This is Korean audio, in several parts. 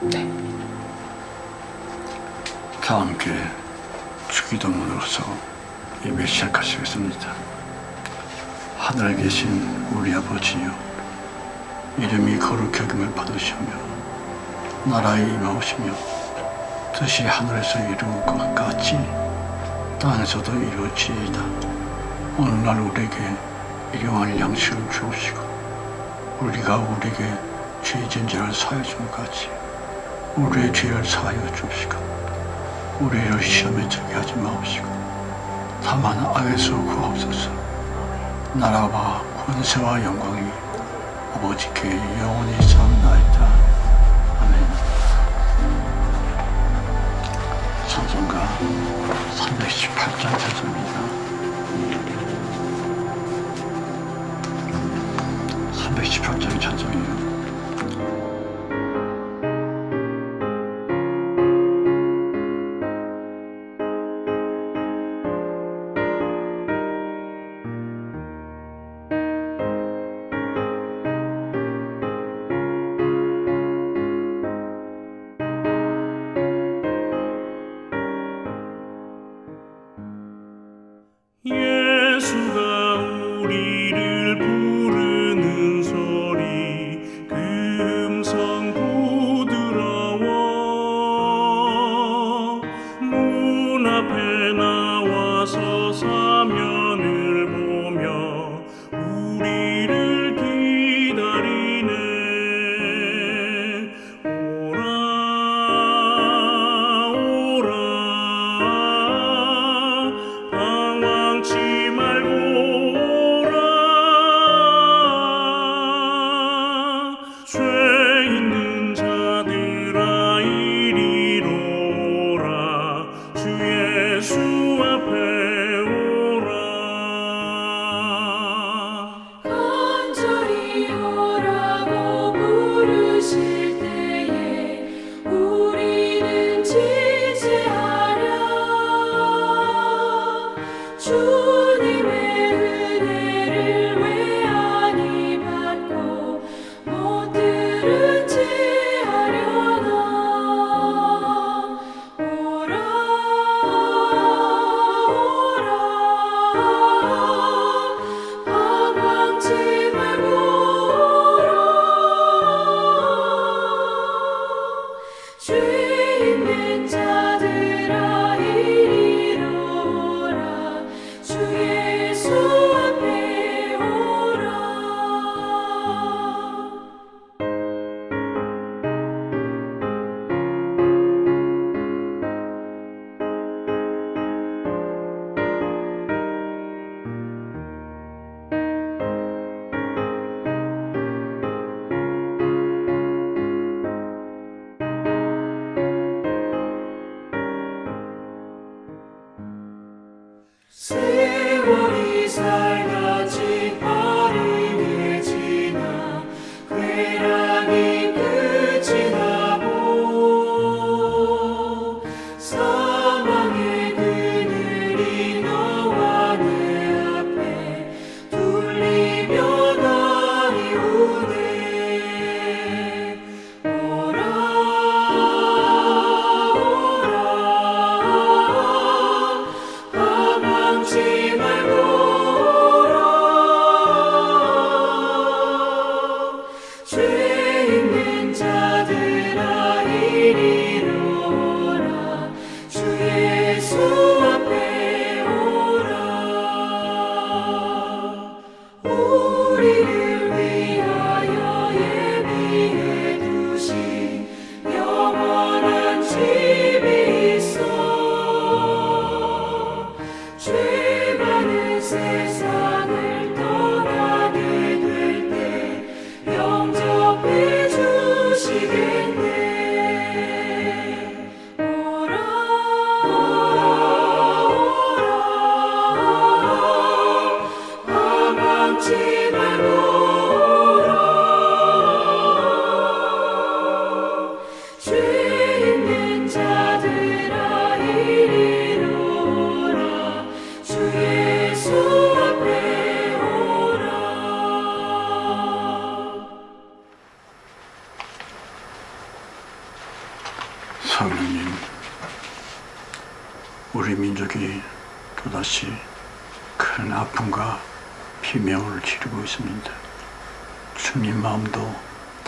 네. 다 함께 주기도문으로서 예배 시작하시겠습니다. 하늘에 계신 우리 아버지여 이름이 거룩히 여김을 받으시며 나라에 임하오시며 뜻이 하늘에서 이루어진 것 같이 땅에서도 이루어지이다. 오늘날 우리에게 일용할 양식을 주옵시고 우리가 우리에게 죄진 자를 사하여 준 같이 우리의 죄를 사하여 주옵시고 우리를 시험에 들게 하지 마옵시고 다만 악에서 구하옵소서. 나라와 권세와 영광이 아버지께 영원히 쌓나이다. 아멘. 찬송가 318장 찬송입니다. 318장의 찬송이에요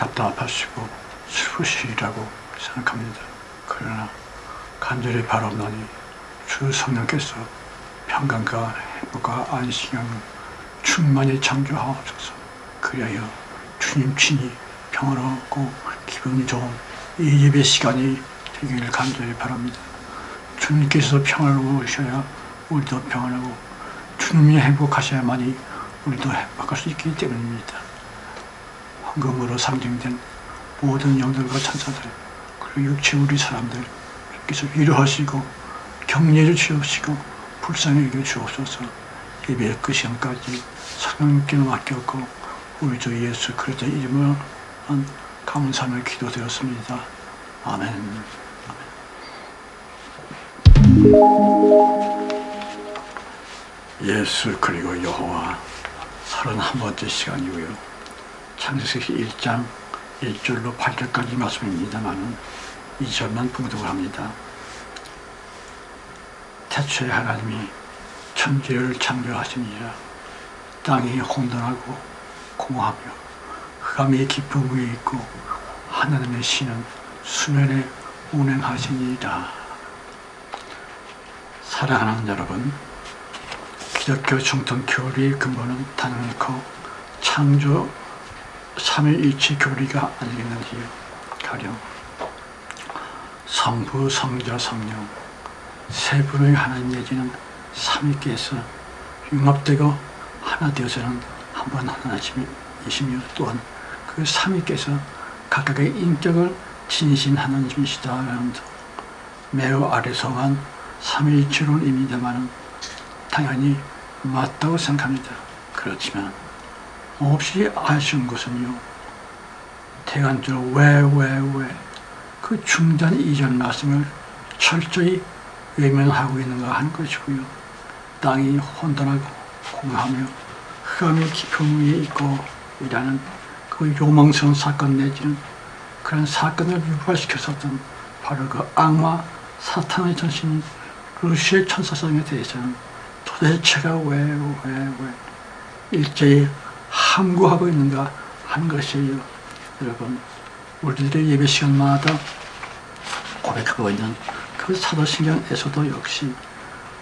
답답하시고 슬프시리라고 생각합니다. 그러나 간절히 바라옵나니 주 성령께서 평강과 행복과 안식을 충만히 창조하옵소서. 그리하여 주님 친히 평화롭고 기분이 좋은 이 예배 시간이 되기를 간절히 바랍니다. 주님께서 평화로우셔야 우리도 평안하고 주님이 행복하셔야만이 우리도 행복할 수 있기 때문입니다. 황금으로 상징된 모든 영들과 천사들 그리고 육체 우리 사람들 주께서 위로하시고 격려해 주시옵시고 불쌍히 여겨 주옵소서 예배 그 시간까지 성령님께 맡겼고 우리 주 예수 그리스도 이름으로 한 감사를 기도드렸습니다. 아멘. 예수 그리고 여호와 31번째 시간이고요. 창세기 1장 1절로 8절까지 말씀입니다만 2절만 봉독을 합니다. 태초에 하나님이 천지를 창조하시니라 땅이 혼돈하고 공허하며 흑암이 깊은 위에 있고 하나님의 신은 수면에 운행하시니라 사랑하는 여러분 기독교 정통 교리의 근본은 단언코 창조 삼위일체 교리가 아니겠는지요. 가령 성부, 성자, 성령 세 분의 하나님 내지는 삼위께서 융합되고 하나 되어서는 한 번 하나님이시며 또한 그 삼위께서 각각의 인격을 진신 하나님이시다라는 등 매우 아래성한 삼위일체론입니다만은 당연히 맞다고 생각합니다. 그렇지만 몹시 아쉬운 것은요. 대간적으로 왜, 왜, 왜, 그 중단 이전 말씀을 철저히 외면하고 있는가 하는 것이고요. 땅이 혼돈하고 공하며 흑암의 깊은 위에 있고 이라는 그 요망스러운 사건 내지는 그런 사건을 유발시켰었던 바로 그 악마 사탄의 전신인 루시의 천사성에 대해서는 도대체가 왜, 왜, 왜 일제히 함구하고 있는가 하는 것이에요. 여러분, 우리들의 예배 시간마다 고백하고 있는 그 사도신경에서도 역시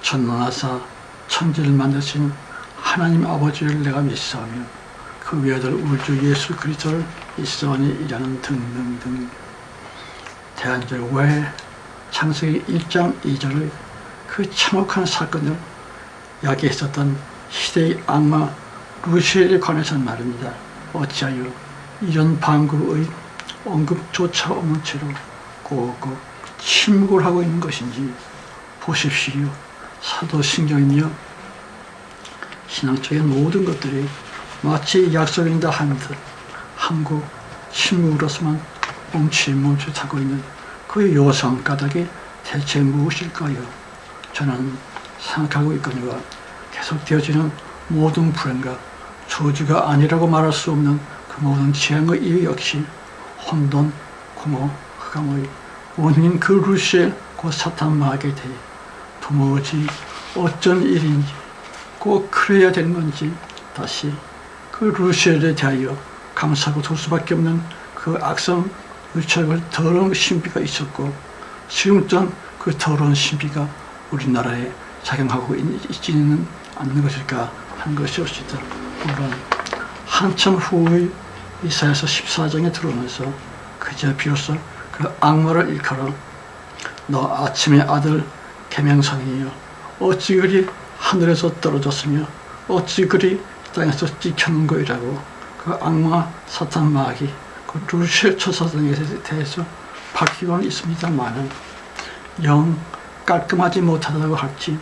전능하사 천지를 만드신 하나님 아버지를 내가 믿사오며 그 외아들 우주 예수 그리스도를 믿사오니 이라는 등등등 대한절 왜 창세기 1장 2절의 그 참혹한 사건을 야기했었던 시대의 악마 루시엘에 관해서는 말입니다. 어찌하여 이런 방구의 언급조차 없는 채로 꼭꼭 침묵을 하고 있는 것인지 보십시오. 사도신경이며 신앙적인 모든 것들이 마치 약속인다 하는 듯 한국 침묵으로서만 멈칫멈칫하고 있는 그 요상 까닭이 대체 무엇일까요? 저는 생각하고 있거니와 계속되어지는 모든 불행과 저주가 아니라고 말할 수 없는 그 모든 재앙의 이유 역시 혼돈, 공허, 흑암의 원인 그 루시엘 곧 사탄 마귀에 대해 도무지 어쩐 일인지 꼭 그래야 되는 건지 다시 그 루시엘에 대하여 감사하고 돌 수밖에 없는 그 악성 의철을 더러운 신비가 있었고 지금 또한 그 더러운 신비가 우리나라에 작용하고 있- 있지는 않는 것일까 하는 것이었습니다. 물론 한참 후의 이사야서 14장에 들어오면서 그제 비로소 그 악마를 일컬어 너 아침의 아들 계명성이여 어찌 그리 하늘에서 떨어졌으며 어찌 그리 땅에서 찍혔는거이라고 그 악마 사탄 마귀 그 루시엘 초사장에 대해서 밝히고는 있습니다만은 영 깔끔하지 못하다고 할지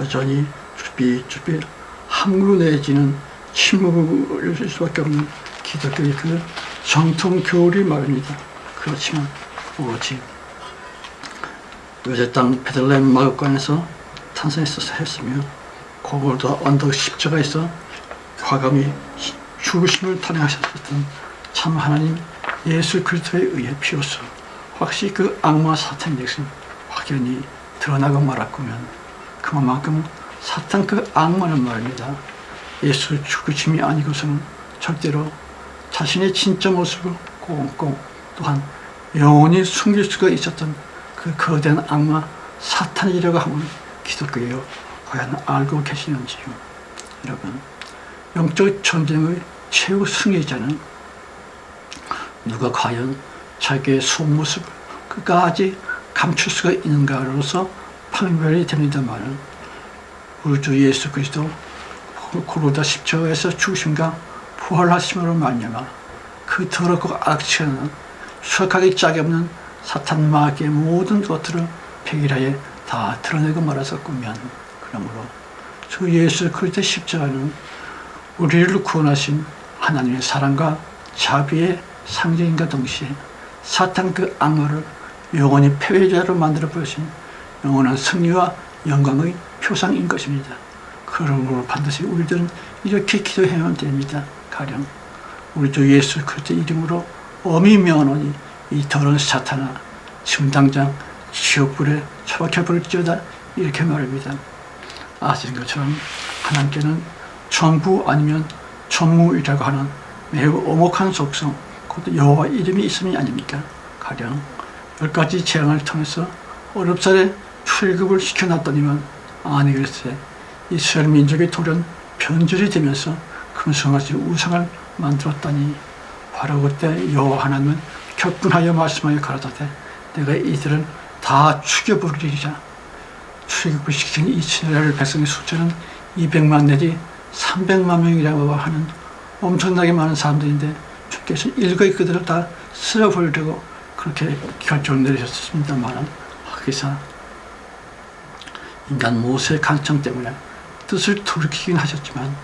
여전히 주비주비 함구 내지는 침묵일 수밖에 없는 기독교의 그 정통 교리 말입니다. 그렇지만 오직 요새 땅 베들레헴 마을관에서 탄생했어서 했으며 고골도 언덕 십자가에서 과감히 죽으심을 탄핵하셨던 참 하나님 예수 그리스도에 의해 비로소 확실히 그 악마 사탄 역시 확연히 드러나고 말았구면 그만큼 사탄 그 악마는 말입니다. 예수 죽으심이 아니고서는 절대로 자신의 진짜 모습을 꽁꽁 또한 영원히 숨길 수가 있었던 그 거대한 악마 사탄이라고 하면 기독교에 과연 알고 계시는지요? 여러분 영적 전쟁의 최후 승리자는 누가 과연 자기의 속모습을 끝까지 감출 수가 있는가로서 판별이 됩니다만은 우리 주 예수 그리스도 고로다 십자가에서 죽으심과 부활하심으로 말미암아 그 더럽고 악취하는 수학하기 짝이 없는 사탄 마귀의 모든 것들을 백일하에 다 드러내고 말았었구면 그러므로 주 예수 그리스도 십자가는 우리를 구원하신 하나님의 사랑과 자비의 상징인과 동시에 사탄 그 악마를 영원히 패배자로 만들어 보신 영원한 승리와 영광의 표상인 것입니다. 그러므로 반드시 우리들은 이렇게 기도해야만 됩니다. 가령 우리 주 예수 그리스도 이름으로 엄히 명하노니 이 더러운 사탄아 지금 당장 지옥불에 처박혀 버릴지어다 이렇게 말합니다. 아시는 것처럼 하나님께는 전부 아니면 전무이라고 하는 매우 오목한 속성 곧 여호와 이름이 있음이 아닙니까? 가령 열 가지 재앙을 통해서 어렵사에 출급을 시켜놨더니만 아니 글쎄 이스라엘 민족의 돌은 변절이 되면서 금성아지 우상을 만들었다니. 바로 그때 여호와 하나님은 격분하여 말씀하여 가라사대 내가 이들을 다 죽여버리리라. 출애굽을 시킨 이스라엘 백성의 숫자는 200만 내지 300만 명이라고 하는 엄청나게 많은 사람들인데 주께서 일거이 그들을 다 쓸어버리려고 그렇게 결정을 내리셨습니다만 하기사 인간 모세의 간청 때문에 뜻을 돌이키긴 하셨지만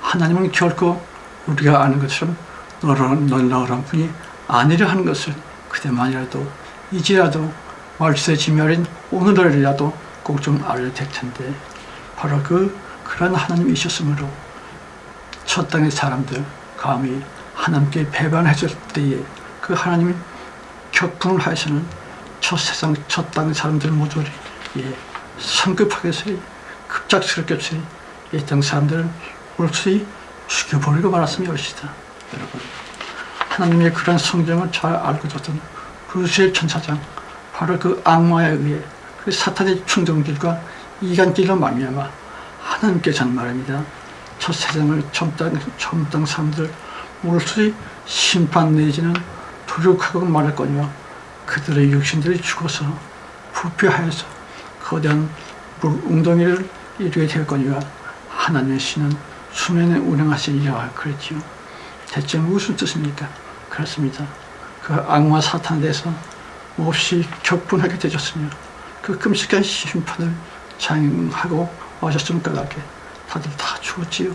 하나님은 결코 우리가 아는 것처럼 널널한 분이 아니려 하는 것을 그대만이라도 이제라도 말세 지멸인 오늘날이라도 꼭 좀 알아야 될 텐데 바로 그 그런 하나님이셨으므로 첫 땅의 사람들 감히 하나님께 배반했을 때에 그 하나님이 격분을 하여서는 첫 세상 첫 땅의 사람들 모조리 예, 성급하게 서리 급작스럽게 서리 이땅 사람들을 물수히 죽여버리고 말았으면 여시다 여러분 하나님의 그런 성경을 잘 알고 뒀던 루시엘 천사장 바로 그 악마에 의해 그 사탄의 충동들과 이간질로 말미암아 하나님께서는 말입니다. 첫 세상을 처음 땅, 처음 땅 사람들 물수리 심판 내지는 도륙하고 말했거니와 그들의 육신들이 죽어서 부패하여서 거대한 물 웅덩이를 이루게 되었거니와 하나님의 신은 수면에 운행하시리라 그랬지요. 대체 무슨 뜻입니까? 그렇습니다. 그 악마 사탄에 대해서 몹시 격분하게 되셨으며 그 끔찍한 심판을 장하고 오셨으면 까닭에 다들 다 죽었지요.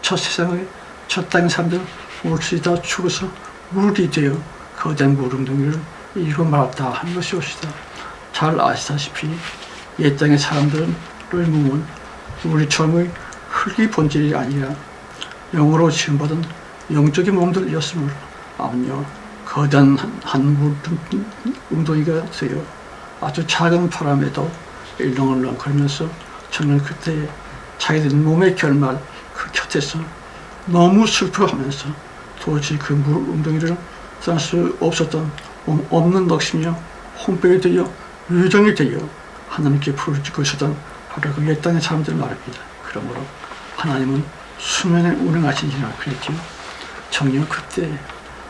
첫 세상의 첫 땅의 사람들 물수이 다 죽어서 물이 되어 거대한 물웅덩이를 이루고 말았다 하는 것이 옵시다. 잘 아시다시피 옛 땅의 사람들의 몸은 우리처럼의 흙이 본질이 아니라 영으로 지음받은 영적인 몸들이었으므로 아무요 거대한 한물 웅덩이가 되어 아주 작은 바람에도 일렁일렁 걸면서 저는 그때 자기들 몸의 결말 그 곁에서 너무 슬퍼하면서 도저히 그 물 웅덩이를 쌀 수 없었던 몸 없는 넋이며 혼백이 되어 유정이 되어 하나님께 부르짖고 있었던 바로 그 옛땅의 사람들 말입니다. 그러므로 하나님은 수면에 운행하시니라 그랬지요. 정녕 그때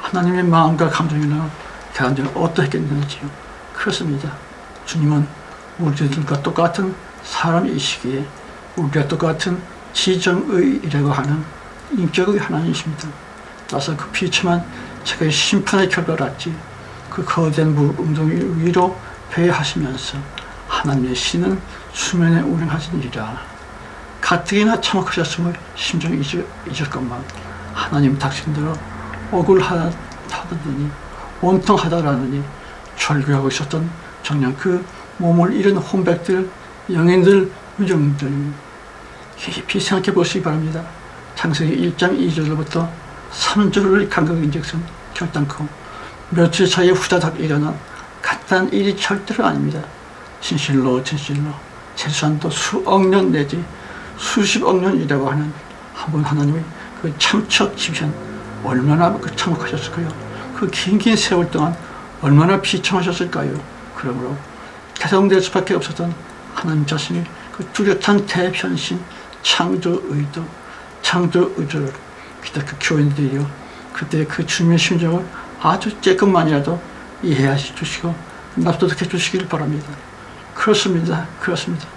하나님의 마음과 감정이나 대한적으 어떠했겠는지요. 그렇습니다. 주님은 우리들과 똑같은 사람이시기에 우리와 똑같은 지정의라고 하는 인격의 하나님이십니다. 따라서 그 비참한 제가 심판의 결과를 알지 그 거대한 물 웅덩이 위로 배하시면서 하나님의 신은 수면에 운행하시니라. 가뜩이나 참혹하셨음을 심정이 잊을, 잊을 것만 하나님 당신들로 억울하다더니 원통하다라느니 절규하고 있었던 정녕 그 몸을 잃은 혼백들, 영인들, 유정들 깊이 생각해 보시기 바랍니다. 창세기 1장 2절로부터 3절을 간격 인적선 결단코 며칠 사이에 후다닥 일어난 간단한 일이 절대로 아닙니다. 진실로 진실로 최소한도 수억 년 내지 수십억 년이라고 하는 한분 하나님의 그 참척 지휘한 얼마나 그 참혹하셨을까요? 그 긴긴 세월 동안 얼마나 비참하셨을까요? 그러므로 개성될 수밖에 없었던 하나님 자신이 그 뚜렷한 대변신, 창조 의도, 창조 의도를 기독교 교인들이요 그때 그 주님의 심정을 아주 조금만이라도 이해해 주시고 납득해 주시길 바랍니다. 그렇습니다. 그렇습니다.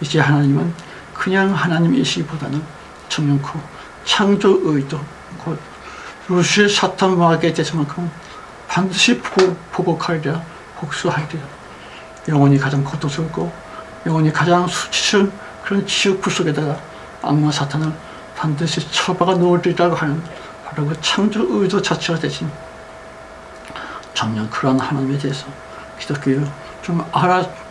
이제 하나님은 그냥 하나님이시기보다는 정령코 창조 의도 곧 루시의 사탄 마귀에 대해서만큼 반드시 보, 보복하리라 복수하리라 영혼이 가장 고통스럽고 영혼이 가장 수치스러운 그런 지옥불 속에다가 악마 사탄을 반드시 처박아 놓으리라고 하는 바로 그 창조 의도 자체가 되신 정녕 그런 하나님에 대해서 기독교 좀 알아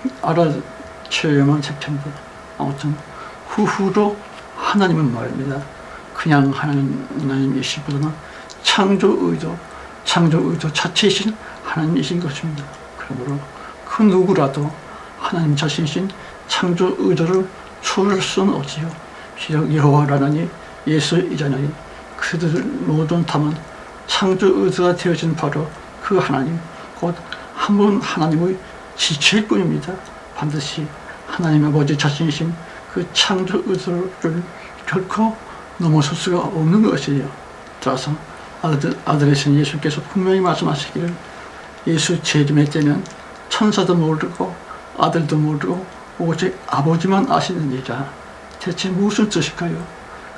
될 텐데 아무튼 후후로 하나님은 말입니다. 그냥 하나님 하나님이시보다는 창조 의도 창조 의도 자체이신 하나님이신 것입니다. 그러므로 그 누구라도 하나님 자신이신 창조 의도를 초월할 수는 없지요. 비록 여호와라느니 예수 이자느니 그들 모든 담은 창조 의도가 되어진 바로 그 하나님 곧 한 분 하나님의 지체일 뿐입니다. 반드시 하나님 아버지 자신이신 그 창조 의도를 결코 넘어설 수가 없는 것이에요. 따라서 아들, 아들이신 예수께서 분명히 말씀하시기를 예수 재림의 때는 천사도 모르고 아들도 모르고 오직 아버지만 아시느니라. 대체 무슨 뜻일까요?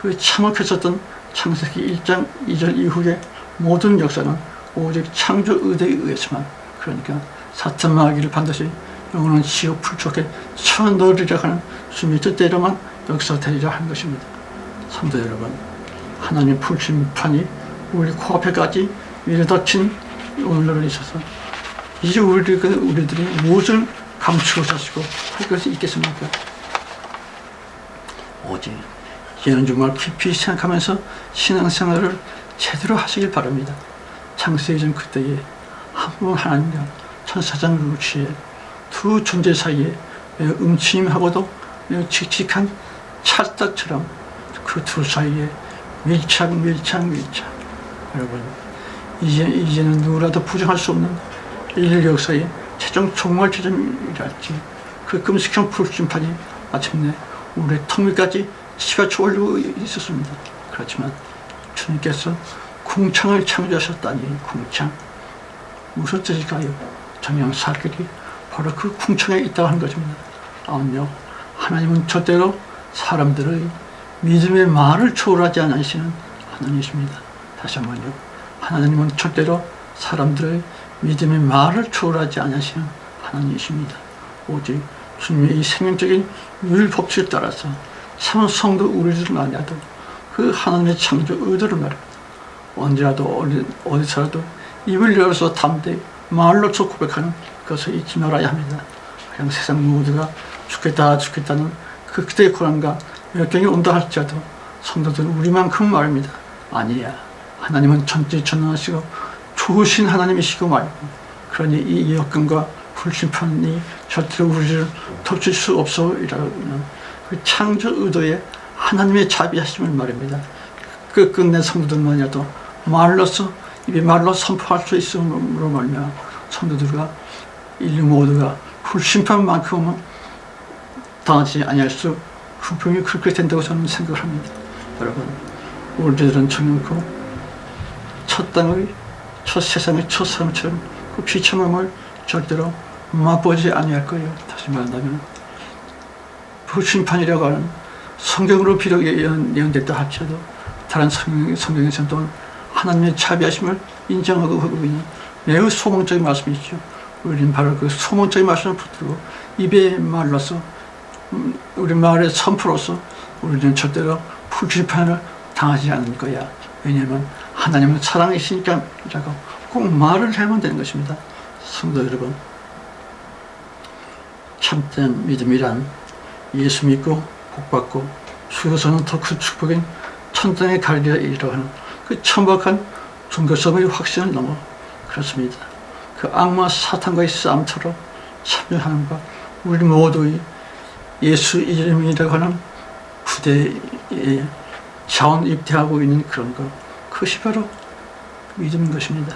그 참혹했었던 창세기 1장 2절 이후의 모든 역사는 오직 창조 의대에 의해서만 그러니까 사탄 마귀를 반드시 영원한 지옥 불쪽에 쳐넣으리라 하는 주님의 뜻대로만 역사되리라 하는 것입니다. 성도 여러분, 하나님 불심판이 우리 코앞에까지 이르닥친 오늘날에 있어서 이제 우리, 우리들이 무엇을 감추어 사시고 할 것이 있겠습니까? 오직 이제는 정말 깊이 생각하면서 신앙생활을 제대로 하시길 바랍니다. 창세기 전 그때에 한분 하나님과 천사장 루치의 두 존재 사이에 음침하고도 칙칙한 찰떡처럼 그둘 사이에 밀착 밀착 밀착 여러분 이제, 이제는 누구라도 부정할 수 없는 인류 역사의 최종 종말 지점이랄지 그 끔찍한 불심판이 마침내 우리의 턱 밑까지 치가 졸고 있었습니다. 그렇지만 주님께서 궁창을 창조하셨다니 궁창 무슨 뜻일까요? 살길이 바로 그 궁창에 있다고 하는 것입니다. 아니요 하나님은 절대로 사람들의 믿음의 말을 초월하지 않으시는 하나님이십니다. 다시 한번요. 하나님은 절대로 사람들의 믿음의 말을 초월하지 않으시는 하나님이십니다. 오직 주님의 이 생명적인 법칙을 따라서 참 성도 우리들만이라도 그 하나님의 창조 의도를 말합니다. 언제라도 어디, 어디서라도 입을 열어서 담대 말로서 고백하는 것을 잊지 말아야 합니다. 그냥 세상 모두가 죽겠다 죽겠다는 그 그때의 고난과 역경이 온다 할지라도 성도들은 우리만큼 말입니다. 아니야. 하나님은 전지전능하시고 좋으신 하나님이시고 말고 그러니 이 역경과 불심판이 절대로 우리를 덮칠 수 없어이라는 그 창조 의도의 하나님의 자비하심을 말입니다. 그 끝끝내 성도들만이라도 말로서 입에 말로 선포할 수 있음으로 말며 성도들과 인류 모두가 불심판만큼은 당하지 아니할 수 분명히 그렇게 된다고 저는 생각을 합니다. 여러분, 우리들은 정연코 첫 땅의 첫 세상의 첫 사람처럼 그 비참함을 절대로 맛보지 아니할 거예요. 다시 말한다면 불심판이라고 하는 성경으로 비록 예언, 예언됐다 할지라도 다른 성경, 성경에서는 또 하나님의 자비하심을 인정하고 하고 있는 매우 소망적인 말씀이죠. 우리는 바로 그 소망적인 말씀을 붙들고 입의 말로서 음, 우리 말의 선포로서 우리는 절대로 불심판을 당하지 않을 거야. 왜냐하면 하나님은 사랑이시니까 라고 꼭 말을 해야만 되는 것입니다. 성도 여러분, 참된 믿음이란 예수 믿고 복받고 죽어서는 더 큰 축복인 천당에 가리라 하는 그 천박한 종교성의 확신을 넘어 그렇습니다. 그그 악마 사탄과의 싸움처럼 참여하는 것 우리 모두의 예수 이름이라고 하는 부대에 자원 입대하고 있는 그런 것 그것이 바로 믿음인 것입니다.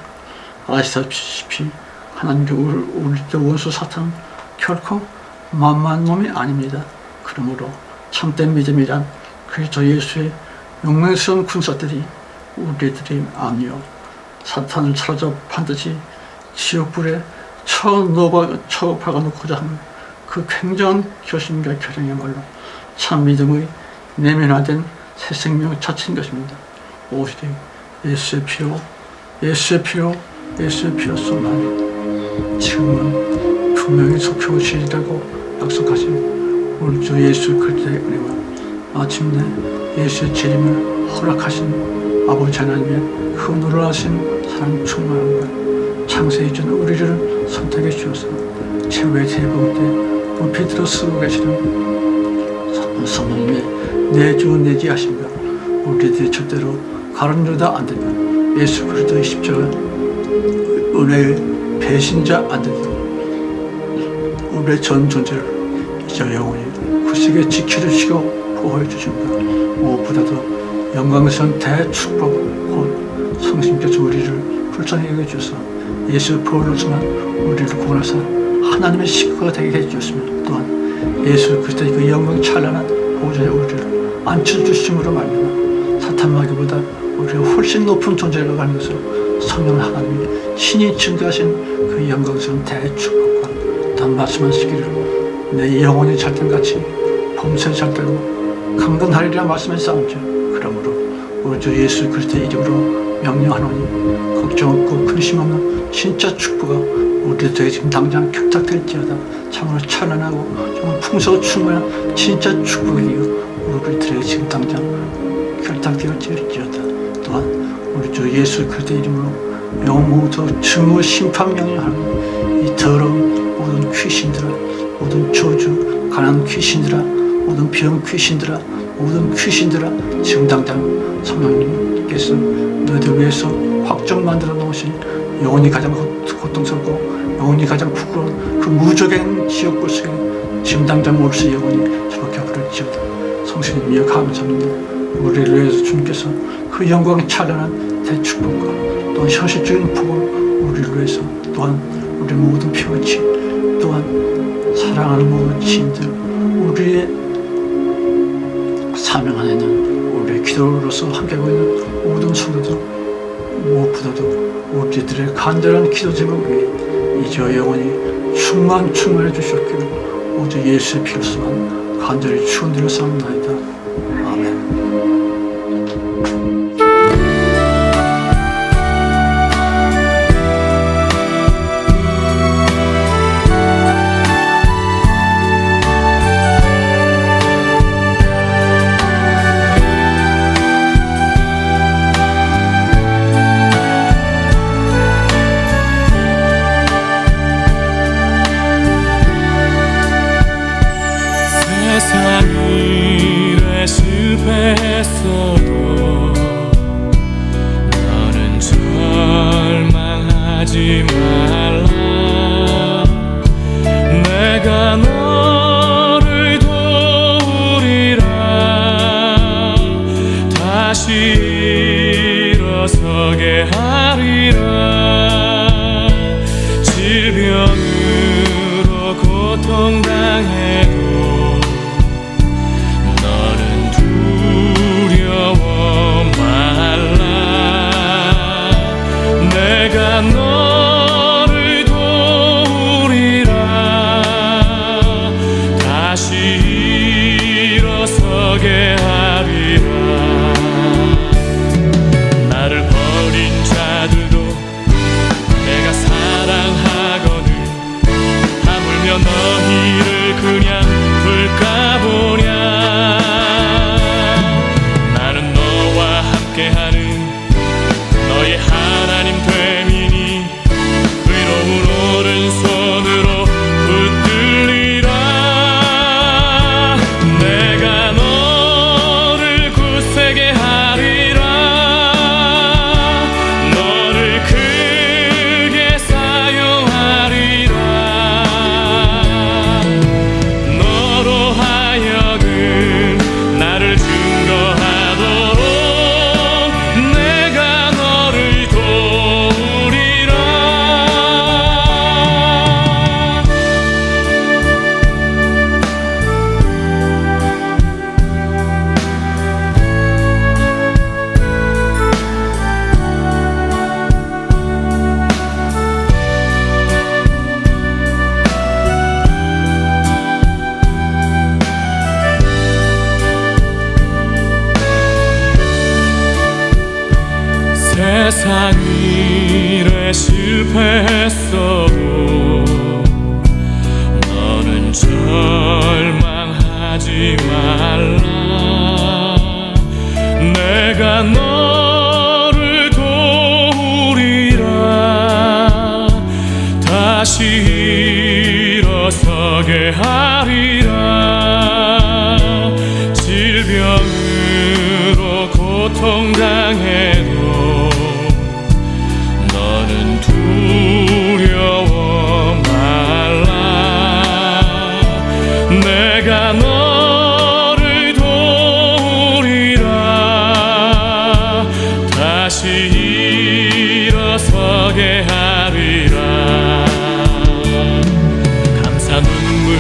아시다시피 하나님의 우리 원수 사탄은 결코 만만 놈이 아닙니다. 그러므로 참된 믿음이란 그리스도 예수의 용맹스러운 군사들이 우리들이 아니요 사탄을 사로잡 반드시 지옥불에 쳐박아 놓고자 하는 그 굉장한 결심과 결정이야말로 참 믿음의 내면화된 새 생명 자체인 것입니다. 오직 예수의 피로 예수의 피로 예수의 피로서만 지금은 분명히 속혀오시리라고 약속하신 우리 주 예수 그리스도의 은혜와 마침내 예수의 재림을 허락하신 아버지 하나님의 그 놀라신 사랑 충만함과 창세기 전 우리를 선택해 주셔서 최후의 대복 때 높이 들어 쓰고 계시는 성- 성령님의 내주 내지 하심과 우리들이 절대로 가론유다 안 되면 예수 그리스도의 십자가 은혜의 배신자 안 되면 우리의 전 존재를 이제 영원히 구식에 지켜주시고 보호해 주십니다. 무엇보다도 영광스러운 대축복 곧 성심께서 우리를 불쌍히 여겨주셔서 예수 보혈로서만 우리를 구원하사 하나님의 식구가 되게 해주셨으며 또한 예수 그리스도의 그 영광 찬란한 보좌에 우리를 앉혀주심으로 말미암아 사탄 마귀보다 우리가 훨씬 높은 존재로 것으로 성령 하나님이 신이 증거하신 그 영광스러운 대축복과 또한 말씀하시기를 내 영혼이 잘된같이 범세 잘되고 강건하리라 말씀하셨사옵죠 그러므로 우리 주 예수 그리스도의 이름으로 명령하노니 걱정 없고 근심 없는 진짜 축복가 우리들에게 지금 당장 격탁될지어다 참으로 찬란하고 정말 풍성하고 충만한 진짜 축복이 우리들에게 지금 당장 결탁되어질지어다. 또한 우리 주 예수 그리스도의 이름으로 영무도 증오 심판 명령하는 이 더러운 모든 귀신들아 모든 저주 가난 귀신들아 모든 병 귀신들아 모든 귀신들아 지금 당장 성령님께서 너희들 위해서 확정 만들어 놓으신 영혼이 가장 고- 고통스럽고 영혼이 가장 부끄러운 그 무적인 지옥불 속에 지금 당장 올수 영혼이 저렇게 부를지어다 성신님이여 감사합니다. 우리를 위해서 주님께서 그 영광의 찬란한 대축복과 또 현실적인 복을 우리를 위해서 또한 우리 모든 피부치 또한 사랑하는 모든 지인들 우리의 사명 안에 는 우리의 기도로서 함께하고 있는 모든 성도들 무엇보다도 우리들의 간절한 기도 제목에 이저 영원히 충만 충만해 주셨기를 오직 예수의 피로서만 간절히 축원드려 싸움나이다 일어서게 하리라. 질병으로 고통당해 세상 일에 실패했어도 너는 절망하지 말라. 내가 너를 도우리라. 다시 일어서게 하리라. 질병으로 고통 서게 하리라. 감사 눈물